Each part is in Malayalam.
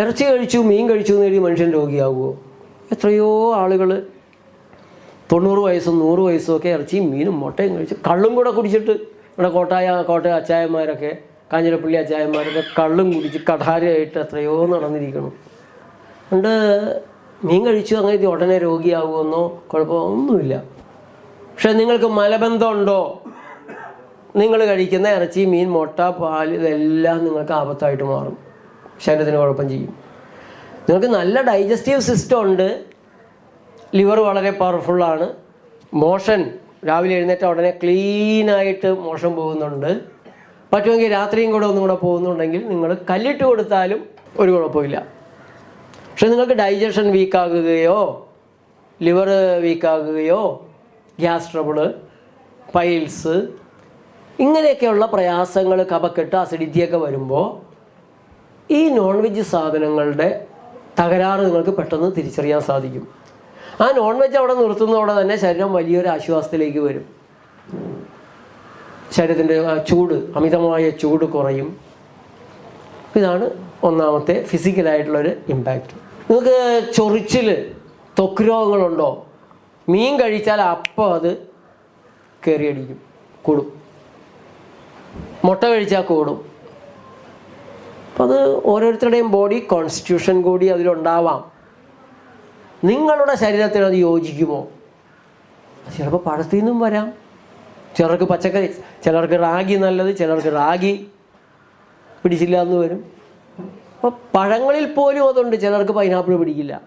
ഇറച്ചി കഴിച്ചു മീൻ കഴിച്ചു എന്ന് മനുഷ്യൻ രോഗിയാകുമോ എത്രയോ ആളുകൾ തൊണ്ണൂറ് വയസ്സും നൂറ് വയസ്സും ഒക്കെ ഇറച്ചിയും മീനും മുട്ടയും കഴിച്ച് കള്ളും കൂടെ കുടിച്ചിട്ട് ഇവിടെ കോട്ടായ കോട്ടയ അച്ചായന്മാരൊക്കെ കാഞ്ഞിരപ്പള്ളി അച്ചായന്മാരൊക്കെ കള്ളും കുടിച്ച് കഠാരയായിട്ട് എത്രയോ നടന്നിരിക്കണം അതുകൊണ്ട് മീൻ കഴിച്ചു അങ്ങനെ ഇത് ഉടനെ രോഗിയാകുമെന്നോ കുഴപ്പമൊന്നുമില്ല. പക്ഷെ നിങ്ങൾക്ക് മലബന്ധമുണ്ടോ? നിങ്ങൾ കഴിക്കുന്ന ഇറച്ചി മീൻ മുട്ട പാൽ ഇതെല്ലാം നിങ്ങൾക്ക് ആപത്തായിട്ട് മാറും. ശരീരത്തിന് കുഴപ്പം ചെയ്യും. നിങ്ങൾക്ക് നല്ല ഡൈജസ്റ്റീവ് സിസ്റ്റം ഉണ്ട്. ലിവർ വളരെ പവർഫുള്ളാണ് മോഷൻ രാവിലെ എഴുന്നേറ്റ ഉടനെ ക്ലീനായിട്ട് മോഷൻ പോകുന്നുണ്ട്. പറ്റുമെങ്കിൽ രാത്രിയും കൂടെ ഒന്നും കൂടെ പോകുന്നുണ്ടെങ്കിൽ നിങ്ങൾ കല്ലിട്ട് കൊടുത്താലും ഒരു കുഴപ്പമില്ല. പക്ഷെ നിങ്ങൾക്ക് ഡൈജഷൻ വീക്കാകുകയോ ലിവർ വീക്കാകുകയോ ഗ്യാസ് ട്രബിൾ പൈൽസ് ഇങ്ങനെയൊക്കെയുള്ള പ്രയാസങ്ങൾ കപക്കെട്ട് അസിഡിറ്റിയൊക്കെ വരുമ്പോൾ ഈ നോൺ വെജ് സാധനങ്ങളുടെ തകരാറ് നിങ്ങൾക്ക് പെട്ടെന്ന് തിരിച്ചറിയാൻ സാധിക്കും. ആ നോൺ വെജ് അവിടെ നിർത്തുന്നതോടെ തന്നെ ശരീരം വലിയൊരു ആശ്വാസത്തിലേക്ക് വരും. ശരീരത്തിന്റെ ചൂട് അമിതമായ ചൂട് കുറയും. ഇതാണ് ഒന്നാമത്തെ ഫിസിക്കലായിട്ടുള്ളൊരു ഇമ്പാക്റ്റ് നിങ്ങൾക്ക് ചൊറിച്ചിൽ ത്വക്ക് രോഗങ്ങളുണ്ടോ? മീൻ കഴിച്ചാൽ അപ്പം അത് കയറിയടിക്കും കൂടും. മുട്ട കഴിച്ചാൽ കൂടും. അപ്പം അത് ഓരോരുത്തരുടെയും ബോഡി കോൺസ്റ്റിറ്റ്യൂഷൻ കൂടി അതിലുണ്ടാവാം. നിങ്ങളുടെ ശരീരത്തിന് അത് യോജിക്കുമോ? ചിലപ്പോൾ പഴത്തിൽ നിന്നും വരാം. ചിലർക്ക് പച്ചക്കറി ചിലർക്ക് റാഗി നല്ലത് ചിലർക്ക് റാഗി പിടിച്ചില്ല എന്ന് വരും. അപ്പോൾ പഴങ്ങളിൽ പോലും അതുണ്ട് ചിലർക്ക് പൈനാപ്പിൾ പിടിക്കില്ല.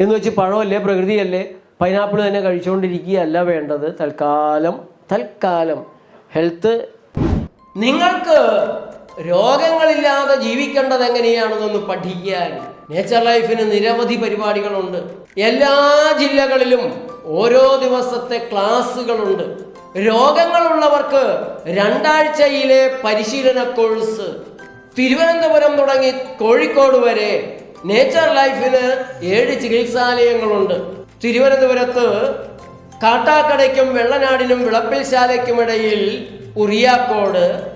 എന്ന് വെച്ച് പഴമല്ലേ പ്രകൃതിയല്ലേ പൈനാപ്പിൾ തന്നെ കഴിച്ചുകൊണ്ടിരിക്കുകയല്ല വേണ്ടത്. തൽക്കാലം തൽക്കാലം. ഹെൽത്ത് നിങ്ങൾക്ക് രോഗങ്ങളില്ലാതെ ജീവിക്കേണ്ടത് എങ്ങനെയാണെന്നൊന്ന് പഠിക്കാൻ. നേച്ചർ ലൈഫിന് നിരവധി പരിപാടികളുണ്ട്. എല്ലാ ജില്ലകളിലും ഓരോ ദിവസത്തെ ക്ലാസ്സുകളുണ്ട്. രോഗങ്ങളുള്ളവർക്ക് രണ്ടാഴ്ചയിലെ പരിശീലന കോഴ്സ്. തിരുവനന്തപുരം തുടങ്ങി കോഴിക്കോട് വരെ നേച്ചർ ലൈഫിന് ഏഴ് ചികിത്സാലയങ്ങളുണ്ട്. തിരുവനന്തപുരത്ത് കാട്ടാക്കടയ്ക്കും വെള്ളനാടിനും വിളപ്പിൽശാലയ്ക്കുമിടയിൽ ഉറിയാക്കോട്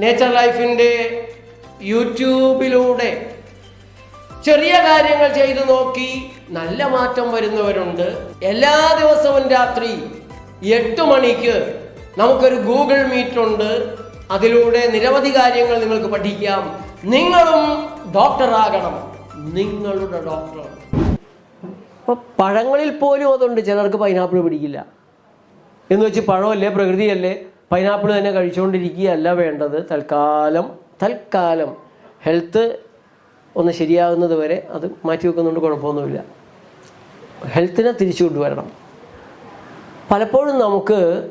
നേച്ചർ ലൈഫിന്റെ യൂട്യൂബിലൂടെ ചെറിയ കാര്യങ്ങൾ ചെയ്തു നോക്കി നല്ല മാറ്റം വരുന്നവരുണ്ട്. എല്ലാ ദിവസവും രാത്രി എട്ട് മണിക്ക് നമുക്കൊരു ഗൂഗിൾ മീറ്റ് ഉണ്ട്. അതിലൂടെ നിരവധി കാര്യങ്ങൾ നിങ്ങൾക്ക് പഠിക്കാം. നിങ്ങളും ഡോക്ടറാകണം നിങ്ങളുടെ ഡോക്ടർ അപ്പോൾ പഴങ്ങളിൽ പോലും അതുണ്ട്. ചിലർക്ക് പൈനാപ്പിൾ പിടിക്കില്ല. എന്ന് വെച്ച് പഴമല്ലേ? പ്രകൃതിയല്ലേ? പൈനാപ്പിൾ തന്നെ കഴിച്ചുകൊണ്ടിരിക്കുകയല്ല വേണ്ടത്. തൽക്കാലം തൽക്കാലം ഹെൽത്ത് ഒന്ന് ശരിയാകുന്നത് വരെ അത് മാറ്റി വെക്കുന്നുണ്ട് കുഴപ്പമൊന്നുമില്ല. ഹെൽത്തിനെ തിരിച്ചു കൊണ്ടുവരണം. പലപ്പോഴും നമുക്ക്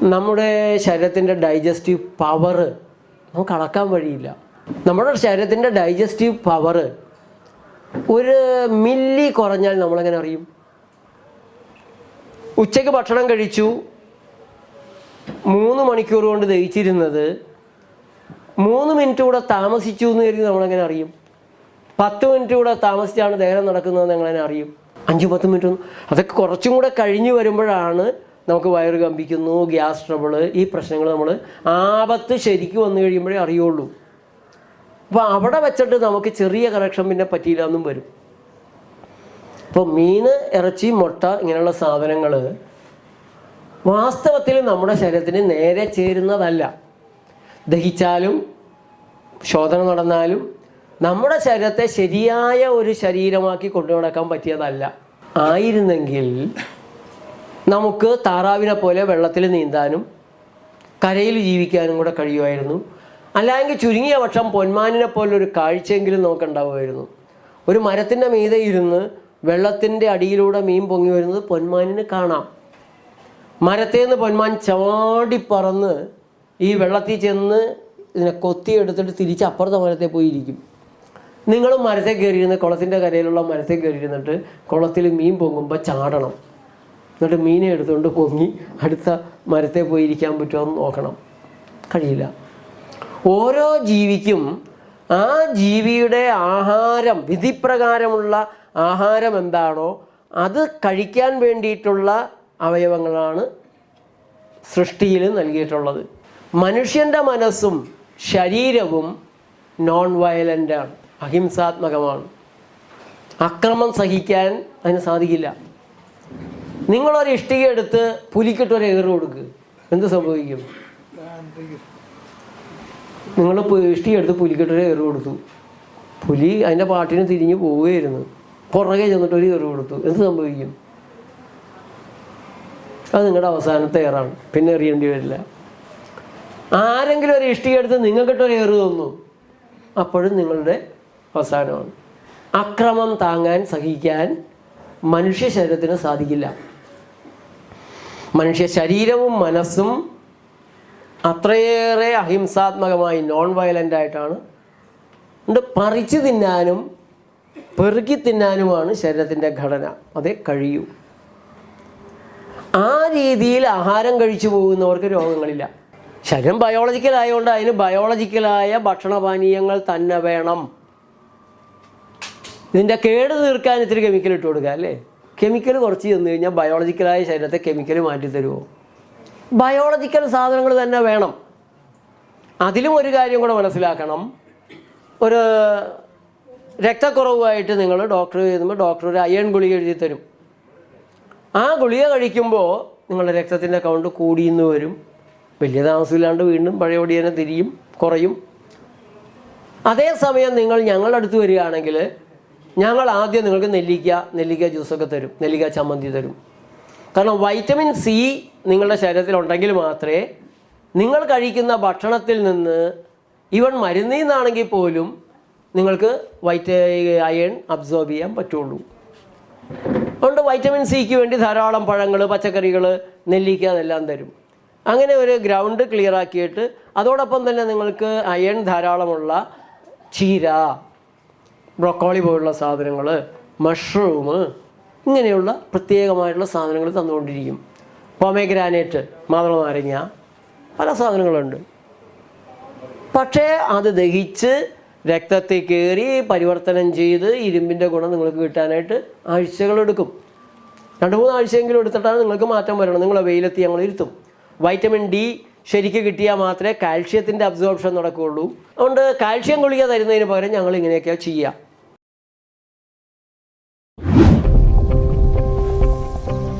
നമ്മുടെ ശരീരത്തിന്റെ ഡൈജസ്റ്റീവ് പവർ നമുക്ക് അളക്കാൻ വഴിയില്ല. നമ്മുടെ ശരീരത്തിന്റെ ഡൈജസ്റ്റീവ് പവർ ഒരു മില്ലി കുറഞ്ഞാൽ നമ്മളെങ്ങനെ അറിയും? ഉച്ചയ്ക്ക് ഭക്ഷണം കഴിച്ചു മൂന്ന് മണിക്കൂർ കൊണ്ട് ദഹിച്ചിരുന്നത് മൂന്ന് മിനിറ്റ് കൂടെ താമസിച്ചു എന്ന് കരുതി നമ്മളെങ്ങനെ അറിയും? പത്ത് മിനിറ്റ് കൂടെ താമസിച്ചാണ് ദഹനം നടക്കുന്നതെന്ന് എങ്ങനെ അറിയും? അഞ്ച് പത്ത് മിനിറ്റ് അതൊക്കെ കുറച്ചും കൂടെ കഴിഞ്ഞ് വരുമ്പോഴാണ് നമുക്ക് വയറ് കമ്പിക്കുന്നു ഗ്യാസ് ട്രബിൾ ഈ പ്രശ്നങ്ങൾ നമ്മൾ ആപത്ത് ശരിക്കും വന്നു കഴിയുമ്പോഴേ അറിയുള്ളൂ. അപ്പോൾ അവിടെ വെച്ചിട്ട് നമുക്ക് ചെറിയ കറക്ഷൻ പിന്നെ പറ്റിയില്ല എന്നും വരും. അപ്പോൾ മീൻ ഇറച്ചി മുട്ട ഇങ്ങനെയുള്ള സാധനങ്ങൾ വാസ്തവത്തിൽ നമ്മുടെ ശരീരത്തിന് നേരെ ചേരുന്നതല്ല. ദഹിച്ചാലും ശോധന നടന്നാലും നമ്മുടെ ശരീരത്തെ ശരിയായ ഒരു ശരീരമാക്കി കൊണ്ടു നടക്കാൻ പറ്റിയതല്ല. ആയിരുന്നെങ്കിൽ നമുക്ക് താറാവിനെ പോലെ വെള്ളത്തിൽ നീന്താനും കരയിൽ ജീവിക്കാനും കൂടെ കഴിയുമായിരുന്നു. അല്ലെങ്കിൽ ചുരുങ്ങിയ പക്ഷം പൊന്മാനിനെ പോലെ ഒരു കാഴ്ചയെങ്കിലും നമുക്ക് ഉണ്ടാവുമായിരുന്നു. ഒരു മരത്തിന്റെ മീതെ ഇരുന്ന് വെള്ളത്തിന്റെ അടിയിലൂടെ മീൻ പൊങ്ങി വരുന്നത് പൊന്മാനിന് കാണാം. മരത്തിൽ നിന്ന് പൊന്മാൻ ചാടി പറന്ന് ഈ വെള്ളത്തിൽ ചെന്ന് ഇതിനെ കൊത്തി എടുത്തിട്ട് തിരിച്ച് അപ്പുറത്തെ മരത്തെ പോയിരിക്കും. നിങ്ങൾ മരത്തെ കയറിയിരുന്ന് കുളത്തിന്റെ കരയിലുള്ള മരത്തെ കയറിയിരുന്നിട്ട് കുളത്തിൽ മീൻ പൊങ്ങുമ്പോൾ ചാടണം. എന്നിട്ട് മീനെ എടുത്തുകൊണ്ട് പൊങ്ങി അടുത്ത മരത്തെ പോയി ഇരിക്കാൻ പറ്റുമോ എന്ന് നോക്കണം. കഴിയില്ല. ഓരോ ജീവിക്കും ആ ജീവിയുടെ ആഹാരം വിധിപ്രകാരമുള്ള ആഹാരം എന്താണോ അത് കഴിക്കാൻ വേണ്ടിയിട്ടുള്ള അവയവങ്ങളാണ് സൃഷ്ടിയിൽ നൽകിയിട്ടുള്ളത്. മനുഷ്യന്റെ മനസ്സും ശരീരവും നോൺ വയലന്റാണ് അഹിംസാത്മകമാണ്. അക്രമം സഹിക്കാൻ അതിന് സാധിക്കില്ല. നിങ്ങളൊരു ഇഷ്ടിക എടുത്ത് പുലിക്കിട്ടൊരു എതിർ കൊടുക്കുക എന്ത് സംഭവിക്കും? നിങ്ങൾ ഇഷ്ടിക എടുത്ത് പുലിക്കിട്ടൊരു ഏറ് കൊടുത്തു. പുലി അതിന്റെ പാട്ടിന് തിരിഞ്ഞ് പോവുകയായിരുന്നു. പുറകെ ചെന്നിട്ട് ഒരു കൊടുത്തു. എന്ത് സംഭവിക്കും? അത് നിങ്ങളുടെ അവസാനത്തെ ഏറാണ് പിന്നെ എറിയേണ്ടി വരില്ല. ആരെങ്കിലും ഒരു ഇഷ്ടിക എടുത്ത് നിങ്ങൾക്കിട്ടൊരു ഏറ് തന്നു അപ്പോഴും നിങ്ങളുടെ അവസാനമാണ്. അക്രമം താങ്ങാൻ സഹിക്കാൻ മനുഷ്യ ശരീരത്തിന് സാധിക്കില്ല. മനുഷ്യ ശരീരവും മനസ്സും അത്രയേറെ അഹിംസാത്മകമായി നോൺ വയലന്റ് ആയിട്ടാണ്. ഉണ്ട് പറിച്ചു തിന്നാനും പെറുക്കി തിന്നാനുമാണ് ശരീരത്തിന്റെ ഘടന. അതേ കഴിയൂ. ആ രീതിയിൽ ആഹാരം കഴിച്ചു പോകുന്നവർക്ക് രോഗങ്ങളില്ല. ശരീരം ബയോളജിക്കൽ ആയതുകൊണ്ട് അതിന് ബയോളജിക്കലായ ഭക്ഷണപാനീയങ്ങൾ തന്നെ വേണം. ഇതിന്റെ കേട് തീർക്കാൻ ഇത്തിരി കെമിക്കൽ ഇട്ട് കൊടുക്കുക അല്ലേ? കെമിക്കൽ കുറച്ച് ചെന്ന് കഴിഞ്ഞാൽ ബയോളജിക്കലായ ശരീരത്തെ കെമിക്കൽ മാറ്റി തരുമോ ബയോളജിക്കൽ സാധനങ്ങൾ തന്നെ വേണം. അതിലും ഒരു കാര്യം കൂടെ മനസ്സിലാക്കണം. ഒരു രക്തക്കുറവുമായിട്ട് നിങ്ങൾ ഡോക്ടർ ചെയ്യുമ്പോൾ ഡോക്ടർ ഒരു അയൺ ഗുളിക എഴുതി തരും. ആ ഗുളിക കഴിക്കുമ്പോൾ നിങ്ങളുടെ രക്തത്തിന്റെ കൗണ്ട് കൂടിയെന്ന് വരും. വലിയ താമസമില്ലാണ്ട് വീണ്ടും പഴയപടി തന്നെ തിരിയും കുറയും. അതേസമയം നിങ്ങൾ ഞങ്ങളുടെ അടുത്ത് വരികയാണെങ്കിൽ ഞങ്ങൾ ആദ്യം നിങ്ങൾക്ക് നെല്ലിക്ക നെല്ലിക്ക ജ്യൂസൊക്കെ തരും നെല്ലിക്ക ചമ്മന്തി തരും. കാരണം വൈറ്റമിൻ സി നിങ്ങളുടെ ശരീരത്തിലുണ്ടെങ്കിൽ മാത്രമേ നിങ്ങൾ കഴിക്കുന്ന ഭക്ഷണത്തിൽ നിന്ന് ഇവൻ മരുന്നിൽ നിന്നാണെങ്കിൽ പോലും നിങ്ങൾക്ക് വൈറ്റ അയൺ അബ്സോർബ് ചെയ്യാൻ പറ്റുള്ളൂ. അതുകൊണ്ട് വൈറ്റമിൻ സിക്ക് വേണ്ടി ധാരാളം പഴങ്ങൾ പച്ചക്കറികൾ നെല്ലിക്ക അതെല്ലാം തരും. അങ്ങനെ ഒരു ഗ്രൗണ്ട് ക്ലിയർ ആക്കിയിട്ട് അതോടൊപ്പം തന്നെ നിങ്ങൾക്ക് അയൺ ധാരാളമുള്ള ചീര ബ്രൊക്കോളി പോലുള്ള സാധനങ്ങൾ മഷ്റൂം ഇങ്ങനെയുള്ള പ്രത്യേകമായിട്ടുള്ള സാധനങ്ങൾ തന്നുകൊണ്ടിരിക്കും. പൊമേഗ്രാനേറ്റ് മാതള നാരങ്ങ പല സാധനങ്ങളുണ്ട്. പക്ഷേ അത് ദഹിച്ച് രക്തത്തിൽ കയറി പരിവർത്തനം ചെയ്ത് ഇരുമ്പിന്റെ ഗുണം നിങ്ങൾക്ക് കിട്ടാനായിട്ട് ആഴ്ചകളെടുക്കും രണ്ട് മൂന്ന് ആഴ്ചയെങ്കിലും എടുത്തിട്ടാണ് നിങ്ങൾക്ക് മാറ്റം വരണം. നിങ്ങൾ വെയിലെത്തി ഞങ്ങൾ ഇരുത്തും. വൈറ്റമിൻ ഡി ശരിക്ക് കിട്ടിയാൽ മാത്രമേ കാൽഷ്യത്തിന്റെ അബ്സോർപ്ഷൻ നടക്കുകയുള്ളൂ. അതുകൊണ്ട് കാൽഷ്യം ഗുളിക തരുന്നതിന് പകരം ഞങ്ങൾ ഇങ്ങനെയൊക്കെയാണ് ചെയ്യുക.